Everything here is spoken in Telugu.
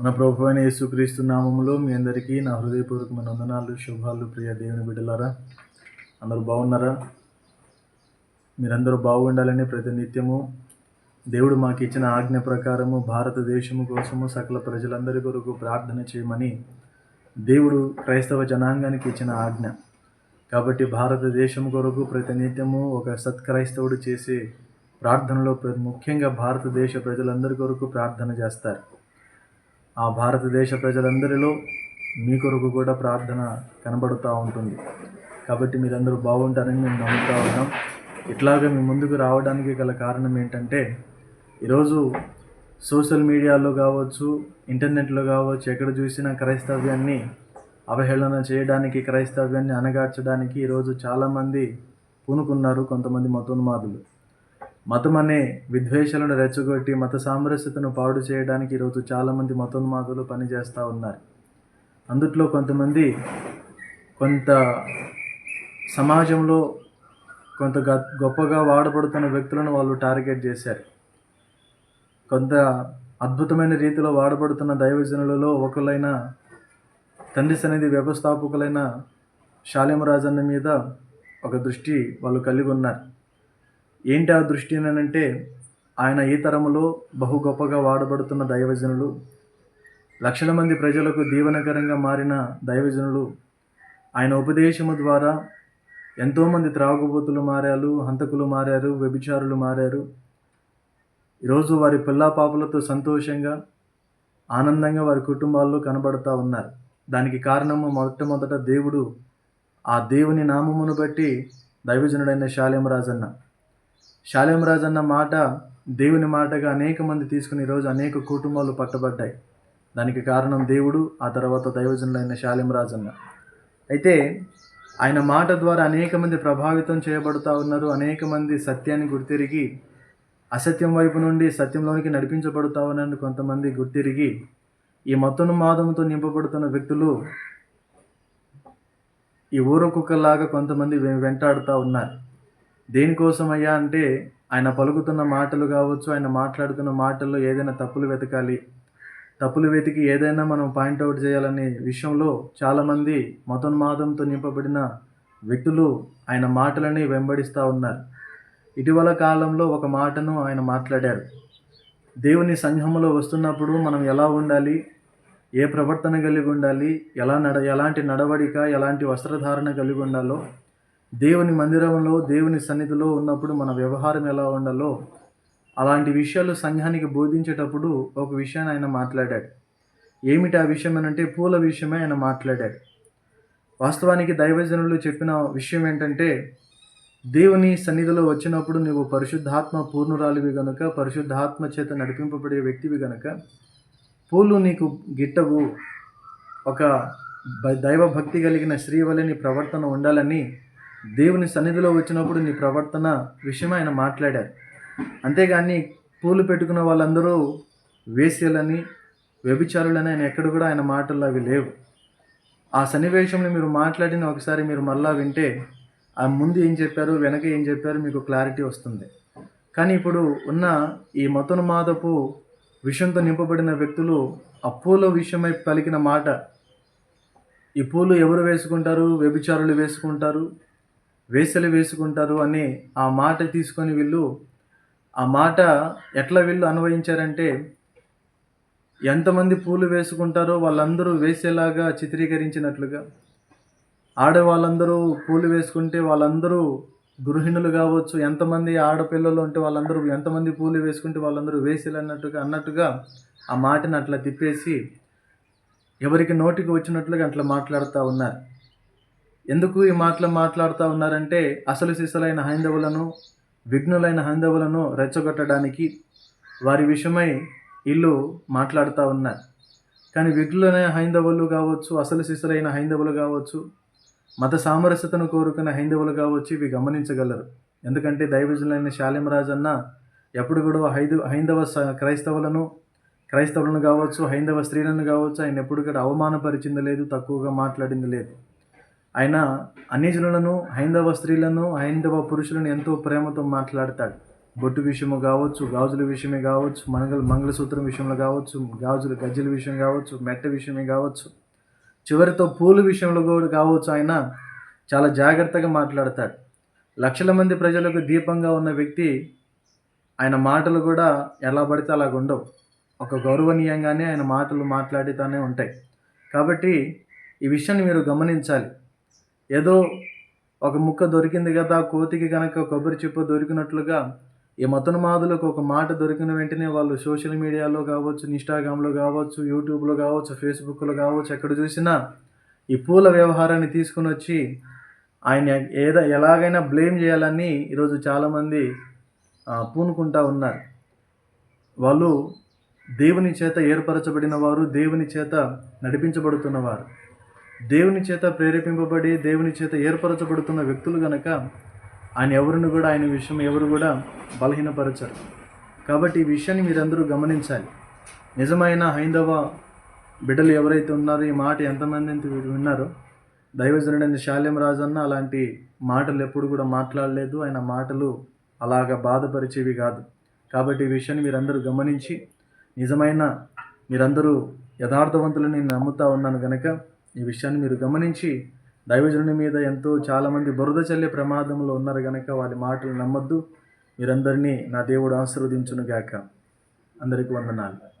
మన ప్రభు అయిన యేసుక్రీస్తు నామములో మీ అందరికీ నా హృదయపూర్వకమైన వందనాలు శుభాలు ప్రియ దేవుని బిడ్డలారా. అందరూ బాగున్నారా? మీరందరూ బాగుండాలని ప్రతి నిత్యము దేవుడు మాకు ఇచ్చిన ఆజ్ఞ ప్రకారము భారతదేశము కోసము సకల ప్రజలందరి కొరకు ప్రార్థన చేయమని దేవుడు క్రైస్తవ జనాంగానికి ఇచ్చిన ఆజ్ఞ. కాబట్టి భారతదేశం కొరకు ప్రతి నిత్యము ఒక సత్క్రైస్తవుడు చేసే ప్రార్థనలో ప్ర- ముఖ్యంగా భారతదేశ ప్రజలందరి కొరకు ప్రార్థన చేస్తారు. ఆ భారతదేశ ప్రజలందరిలో మీ కొరకు కూడా ప్రార్థన కనబడుతూ ఉంటుంది. కాబట్టి మీరందరూ బాగుంటారని మేము నమ్ముతా ఉన్నాం. ఇట్లాగా మీ ముందుకు రావడానికి గల కారణం ఏంటంటే ఈరోజు సోషల్ మీడియాలో కావచ్చు ఇంటర్నెట్లో కావచ్చు ఎక్కడ చూసినా క్రైస్తవ్యాన్ని అవహేళన చేయడానికి క్రైస్తవ్యాన్ని అనగార్చడానికి ఈరోజు చాలామంది పూనుకున్నారు కొంతమంది మతోన్మాదులు. మతం అనే విద్వేషాలను రెచ్చగొట్టి మత సామరస్యతను పాడు చేయడానికి ఈరోజు చాలామంది మతోన్మాదులు పనిచేస్తూ ఉన్నారు. అందుట్లో కొంతమంది కొంత సమాజంలో కొంత గ- గొప్పగా వాడబడుతున్న వ్యక్తులను వాళ్ళు టార్గెట్ చేశారు. కొంత అద్భుతమైన రీతిలో వాడబడుతున్న దైవజనులలో ఒకరైన తండ్రి సన్నిధి వ్యవస్థాపకులైన శాలిమరాజన్న మీద ఒక దృష్టి వాళ్ళు కలిగి ఉన్నారు. ఏంటి ఆ దృష్టి అంటే ఆయన ఈ తరములో బహు గొప్పగా వాడబడుతున్న దైవజనులు లక్షల మంది ప్రజలకు దీవనకరంగా మారిన దైవజనులు ఆయన ఉపదేశము ద్వారా ఎంతోమంది త్రాగుబోతులు మారారు హంతకులు మారారు వ్యభిచారులు మారారు. ఈరోజు వారి పిల్లా పాపలతో సంతోషంగా ఆనందంగా వారి కుటుంబాల్లో కనబడుతూ ఉన్నారు. దానికి కారణము మొట్టమొదట దేవుడు ఆ దేవుని నామమును బట్టి దైవజనుడైన శాలేమరాజన్న. శాలేమరాజన్న మాట దేవుని మాటగా అనేక మంది తీసుకుని ఈరోజు అనేక కుటుంబాలు పట్టబడ్డాయి. దానికి కారణం దేవుడు ఆ తర్వాత దైవజనులైన శాలెం రాజన్న. అయితే ఆయన మాట ద్వారా అనేక మంది ప్రభావితం చేయబడుతూ ఉన్నారు. అనేక మంది సత్యాన్ని గుర్తిరిగి అసత్యం వైపు నుండి సత్యంలోనికి నడిపించబడుతా ఉన్నారని కొంతమంది గుర్తిరిగి. ఈ మతోన్మాదంతో నింపబడుతున్న వ్యక్తులు ఈ ఊరకొక్కలాగా కొంతమంది వెంటాడుతూ ఉన్నారు. దేనికోసమయ్యా అంటే ఆయన పలుకుతున్న మాటలు కావచ్చు ఆయన మాట్లాడుతున్న మాటల్లో ఏదైనా తప్పులు వెతకాలి. తప్పులు వెతికి ఏదైనా మనం పాయింట్అవుట్ చేయాలనే విషయంలో చాలామంది మతోన్మాదంతో నింపబడిన వ్యక్తులు ఆయన మాటలని వెంబడిస్తూ ఉన్నారు. ఇటీవల కాలంలో ఒక మాటను ఆయన మాట్లాడారు. దేవుని సంఘములో వస్తున్నప్పుడు మనం ఎలా ఉండాలి? ఏ ప్రవర్తన కలిగి ఉండాలి? ఎలా నడ ఎలాంటి నడవడిక ఎలాంటి వస్త్రధారణ కలిగి ఉండాలో దేవుని మందిరంలో దేవుని సన్నిధిలో ఉన్నప్పుడు మన వ్యవహారం ఎలా ఉండాలో అలాంటి విషయాలు సంఘానికి బోధించేటప్పుడు ఒక విషయాన్ని ఆయన మాట్లాడాడు. ఏమిటి ఆ విషయం అనంటే పూల విషయమే ఆయన మాట్లాడాడు. వాస్తవానికి దైవజనులు చెప్పిన విషయం ఏంటంటే దేవుని సన్నిధిలో వచ్చినప్పుడు నువ్వు పరిశుద్ధాత్మ పూర్ణురాలివి గనుక పరిశుద్ధాత్మ చేత నడిపింపబడే వ్యక్తివి గనుక పూలు నీకు గిట్టవు. ఒక దైవభక్తి కలిగిన స్త్రీ వలె ప్రవర్తన ఉండాలని దేవుని సన్నిధిలో వచ్చినప్పుడు నీ ప్రవర్తన విషయం ఆయన మాట్లాడారు. అంతేగాని పూలు పెట్టుకున్న వాళ్ళందరూ వేసేలని వ్యభిచారులని ఆయన ఎక్కడ కూడా ఆయన మాటల్లో అవి లేవు. ఆ సన్నివేశంలో మీరు మాట్లాడిన ఒకసారి మీరు మళ్ళా వింటే ఆ ముందు ఏం చెప్పారు వెనక ఏం చెప్పారు మీకు క్లారిటీ వస్తుంది. కానీ ఇప్పుడు ఉన్న ఈ మతోన్మాదపు విషయంతో నింపబడిన వ్యక్తులు ఆ పూల విషయమై పలికిన మాట ఈ పూలు ఎవరు వేసుకుంటారు? వ్యభిచారులు వేసుకుంటారు? వేసలు వేసుకుంటారు అని ఆ మాట తీసుకొని వీళ్ళు ఆ మాట ఎట్లా వీళ్ళు అన్వయించారంటే ఎంతమంది పూలు వేసుకుంటారో వాళ్ళందరూ వేసేలాగా చిత్రీకరించినట్లుగా. ఆడవాళ్ళందరూ పూలు వేసుకుంటే వాళ్ళందరూ గృహిణులు కావచ్చు ఎంతమంది ఆడపిల్లలు ఉంటే వాళ్ళందరూ ఎంతమంది పూలు వేసుకుంటే వాళ్ళందరూ వేసేలు అన్నట్టుగా అన్నట్టుగా ఆ మాటను అట్లా తిప్పేసి ఎవరికి నోటికి వచ్చినట్లుగా అట్లా మాట్లాడుతూ ఉన్నారు. ఎందుకు ఈ మాటలు మాట్లాడుతూ ఉన్నారంటే అసలు సిసలైన హైందవులను విఘ్నులైన హైందవులను రెచ్చగొట్టడానికి వారి విషయమై ఇల్లు మాట్లాడుతూ ఉన్నారు. కానీ విఘ్నులైన హైందవులు కావచ్చు అసలు సిసలైన హైందవులు కావచ్చు మత సామరస్యతను కోరుకున్న హైందవులు కావచ్చు ఇవి గమనించగలరు. ఎందుకంటే దైవజనులైన శాలిమరాజన్న ఎప్పుడు కూడా హైదు హైందవ స- క్రైస్తవులను క్రైస్తవులను కావచ్చు హైందవ స్త్రీలను కావచ్చు ఆయన ఎప్పుడు కూడా అవమానపరిచింది లేదు తక్కువగా మాట్లాడింది లేదు. ఆయన అన్నిజనులను హైందవ స్త్రీలను హైందవ పురుషులను ఎంతో ప్రేమతో మాట్లాడతాడు. బొట్టు విషయము కావచ్చు గాజుల విషయమే కావచ్చు మంగళ మంగళసూత్రం విషయంలో కావచ్చు గాజులు గజ్జల విషయం కావచ్చు మెట్ట విషయమే కావచ్చు చివరితో పూల విషయంలో కూడా కావచ్చు ఆయన చాలా జాగ్రత్తగా మాట్లాడతాడు. లక్షల మంది ప్రజలకు దీపంగా ఉన్న వ్యక్తి ఆయన మాటలు కూడా ఎలా పడితే అలాగ ఉండవు. ఒక గౌరవనీయంగానే ఆయన మాటలు మాట్లాడుతూనే ఉంటాయి. కాబట్టి ఈ విషయాన్ని మీరు గమనించాలి. ఏదో ఒక ముక్క దొరికింది కదా కోతికి కనుక కొబ్బరి చిప్ప దొరికినట్లుగా ఈ మతనుమాదులకు ఒక మాట దొరికిన వెంటనే వాళ్ళు సోషల్ మీడియాలో కావచ్చు ఇన్స్టాగ్రామ్లో కావచ్చు యూట్యూబ్లో కావచ్చు ఫేస్బుక్లో కావచ్చు ఎక్కడ చూసినా ఈ పూల వ్యవహారాన్ని తీసుకుని వచ్చి ఆయన ఏదో ఎలాగైనా బ్లేమ్ చేయాలని ఈరోజు చాలామంది పూనుకుంటా ఉన్నారు. వాళ్ళు దేవుని చేత ఏర్పరచబడిన వారు దేవుని చేత నడిపించబడుతున్నవారు దేవుని చేత ప్రేరేపింపబడి దేవుని చేత ఏర్పరచబడుతున్న వ్యక్తులు గనక ఆయన ఎవరిని కూడా ఆయన విషయం ఎవరు కూడా బలహీనపరచరు. కాబట్టి ఈ విషయాన్ని మీరందరూ గమనించాలి. నిజమైన హైందవ బిడ్డలు ఎవరైతే ఉన్నారో ఈ మాట ఎంతమంది విన్నారో దైవజనుడైన శాల్యం రాజన్న అలాంటి మాటలు ఎప్పుడు కూడా మాట్లాడలేదు. ఆయన మాటలు అలాగ బాధపరిచేవి కాదు. కాబట్టి ఈ విషయాన్ని మీరందరూ గమనించి నిజమైన మీరందరూ యథార్థవంతులని నేను నమ్ముతా ఉన్నాను కనుక ఈ విషయాన్ని మీరు గమనించి దైవజనుని మీద ఎంతో చాలామంది బురద చల్లే ప్రమాదంలో ఉన్నారు కనుక వారి మాటలు నమ్మద్దు. మీరందరినీ నా దేవుడు ఆశీర్వదించును గాక అందరికీ వందనాలు.